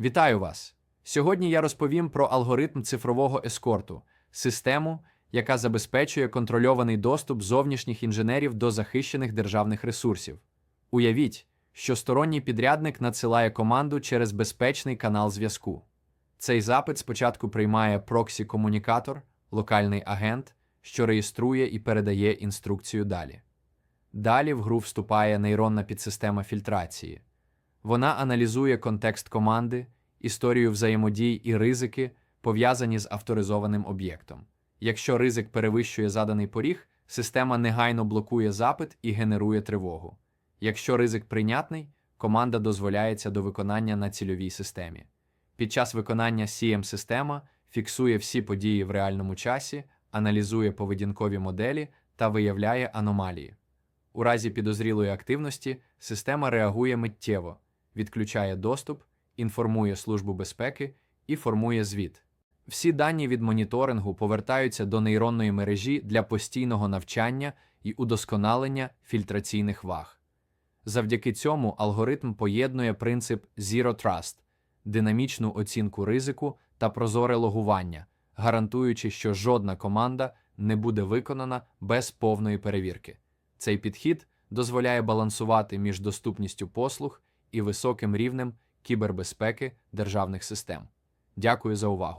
Вітаю вас! Сьогодні я розповім про алгоритм цифрового ескорту, систему, яка забезпечує контрольований доступ зовнішніх інженерів до захищених державних ресурсів. Уявіть, що сторонній підрядник надсилає команду через безпечний канал зв'язку. Цей запит спочатку приймає проксі-комунікатор, локальний агент, що реєструє і передає інструкцію далі. Далі в гру вступає нейронна підсистема фільтрації. Вона аналізує контекст команди, історію взаємодій і ризики, пов'язані з авторизованим об'єктом. Якщо ризик перевищує заданий поріг, система негайно блокує запит і генерує тривогу. Якщо ризик прийнятний, команда дозволяється до виконання на цільовій системі. Під час виконання CM-система фіксує всі події в реальному часі, аналізує поведінкові моделі та виявляє аномалії. У разі підозрілої активності система реагує миттєво, відключає доступ, інформує Службу безпеки і формує звіт. Всі дані від моніторингу повертаються до нейронної мережі для постійного навчання і удосконалення фільтраційних ваг. Завдяки цьому алгоритм поєднує принцип Zero Trust, динамічну оцінку ризику та прозоре логування, гарантуючи, що жодна команда не буде виконана без повної перевірки. Цей підхід дозволяє балансувати між доступністю послуг і високим рівнем кібербезпеки державних систем. Дякую за увагу.